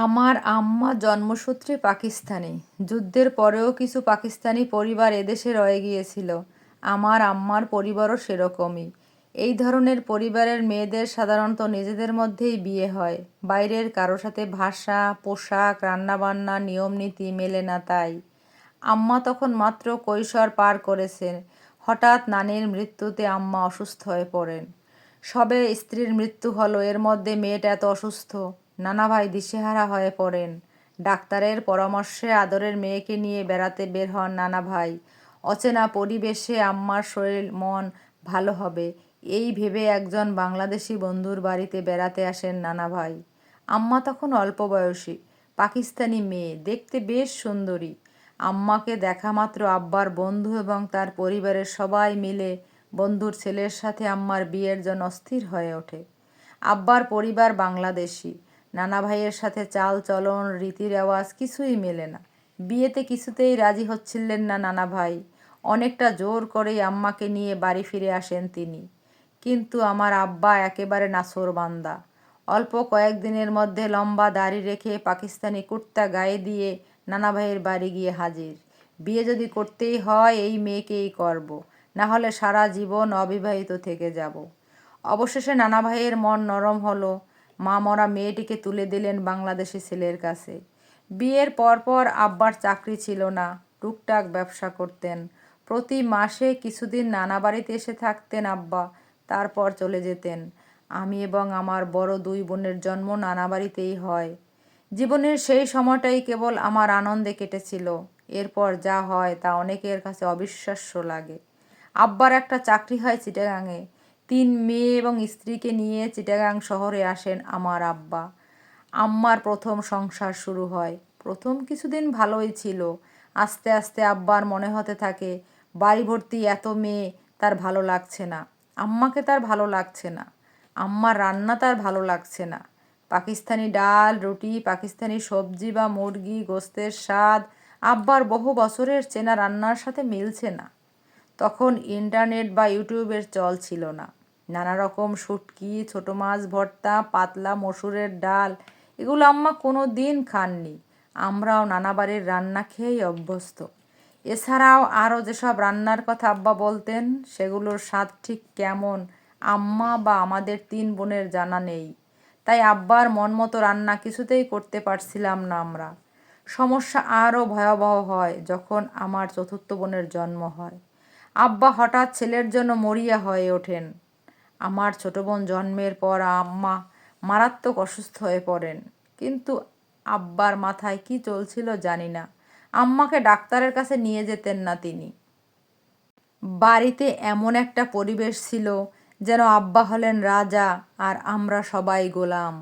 আমার আম্মা জন্মসূত্রে পাকিস্তানি। যুদ্ধের পরেও কিছু পাকিস্তানি পরিবার এদেশে রয়ে গিয়েছিল। আমার আম্মার পরিবারও সেরকমই। এই ধরনের পরিবারের মেয়েদের সাধারণত নিজেদের মধ্যেই বিয়ে হয়। বাইরের কারও সাথে ভাষা, পোশাক, রান্নাবান্না, নিয়মনীতি মেলে না তাই। আম্মা তখন মাত্র কৈশোর পার করেছেন। হঠাৎ নানির মৃত্যুতে আম্মা অসুস্থ হয়ে পড়েন। সবে স্ত্রীর মৃত্যু হলো, এর মধ্যে মেয়েটা এত অসুস্থ। নানা ভাই দিশেহারা হয়ে পড়েন। ডাক্তারের পরামর্শে আদরের মেয়েকে নিয়ে বেড়াতে বের হন নানা ভাই অচেনা পরিবেশে আম্মার শরীর, মন ভালো হবে, এই ভেবে একজন বাংলাদেশি বন্ধুর বাড়িতে বেড়াতে আসেন নানা ভাই আম্মা তখন অল্প বয়সী, পাকিস্তানি মেয়ে, দেখতে বেশ সুন্দরী। আম্মাকে দেখা মাত্র আব্বার বন্ধু এবং তার পরিবারের সবাই মিলে বন্ধুর ছেলের সাথে আম্মার বিয়ের জন্য অস্থির হয়ে ওঠে। আব্বার পরিবার বাংলাদেশি নানা ভাইয়ের সাথে চাল, চলন রীতি রেওয়াজ কিছুই মেলে না। বিয়েতে কিছুতেই রাজি হচ্ছিলেন না নানা ভাই। অনেকটা জোর করেই আম্মাকে নিয়ে বাড়ি ফিরে আসেন তিনি। কিন্তু আমার আব্বা একেবারে নাসর বান্দা। অল্প কয়েকদিনের মধ্যে লম্বা দাড়ি রেখে পাকিস্তানি কুর্তা গায়ে দিয়ে নানা ভাইয়ের বাড়ি গিয়ে হাজির। বিয়ে যদি করতেই হয়, এই মেয়েকেই করব। না হলে সারা জীবন অবিবাহিত থেকে যাব। অবশেষে নানা ভাইয়ের মন নরম হলো। মা মরা মেয়েটিকে তুলে দিলেন বাংলাদেশি ছেলের কাছে। বিয়ের পরপর আব্বার চাকরি ছিল না। টুকটাক ব্যবসা করতেন। প্রতি মাসে কিছুদিন নানা বাড়িতে এসে থাকতেন আব্বা। তারপর চলে যেতেন। আমি এবং আমার বড় দুই বোনের জন্ম নানা বাড়িতেই হয়। জীবনের সেই সময়টাই কেবল আমার আনন্দে কেটেছিল। এরপর যা হয় তা অনেকের কাছে অবিশ্বাস্য লাগে। আব্বার একটা চাকরি হয় চিটাগাঙে। তিন মেয়ে এবং স্ত্রীকে নিয়ে চিটাগাং শহরে আসেন আমার আব্বা। আম্মার প্রথম সংসার শুরু হয়। প্রথম কিছুদিন ভালোই ছিল। আস্তে আস্তে আব্বার মনে হতে থাকে বাড়ি ভর্তি এত মেয়ে, তার ভালো লাগছে না। আম্মাকে তার ভালো লাগছে না। আম্মার রান্না তার ভালো লাগছে না। পাকিস্তানি ডাল, রুটি, পাকিস্তানি সবজি বা মুরগি, গোস্তের স্বাদ আব্বার বহু বছরের চেনা রান্নার সাথে মিলছে না। তখন ইন্টারনেট বা ইউটিউবের চল ছিল না। নানা রকম শুটকি, ছোটো মাছ ভর্তা, পাতলা মসুরের ডাল, এগুলো আম্মা কোনো দিন খাননি। আমরাও নানা বাড়ির রান্না খেয়েই অভ্যস্ত। এছাড়াও আরও যেসব রান্নার কথা আব্বা বলতেন, সেগুলোর স্বাদ ঠিক কেমন আম্মা বা আমাদের তিন বোনের জানা নেই। তাই আব্বার মন মতো রান্না কিছুতেই করতে পারছিলাম না আমরা। সমস্যা আরও ভয়াবহ হয় যখন আমার চতুর্থ বোনের জন্ম হয়। আব্বা হঠাৎ ছেলের জন্য মরিয়া হয়ে ওঠেন। আমার ছোট বোন জন্মের পর আম্মা মারাত্মক অসুস্থ হয়ে পড়েন। কিন্তু আব্বার মাথায় কি চলছিল জানি না। আম্মাকে ডাক্তারের কাছে নিয়ে যেতেন না তিনি। বাড়িতে এমন একটা পরিবেশ ছিল যেন আব্বা হলেন রাজা আর আমরা সবাই গোলাম।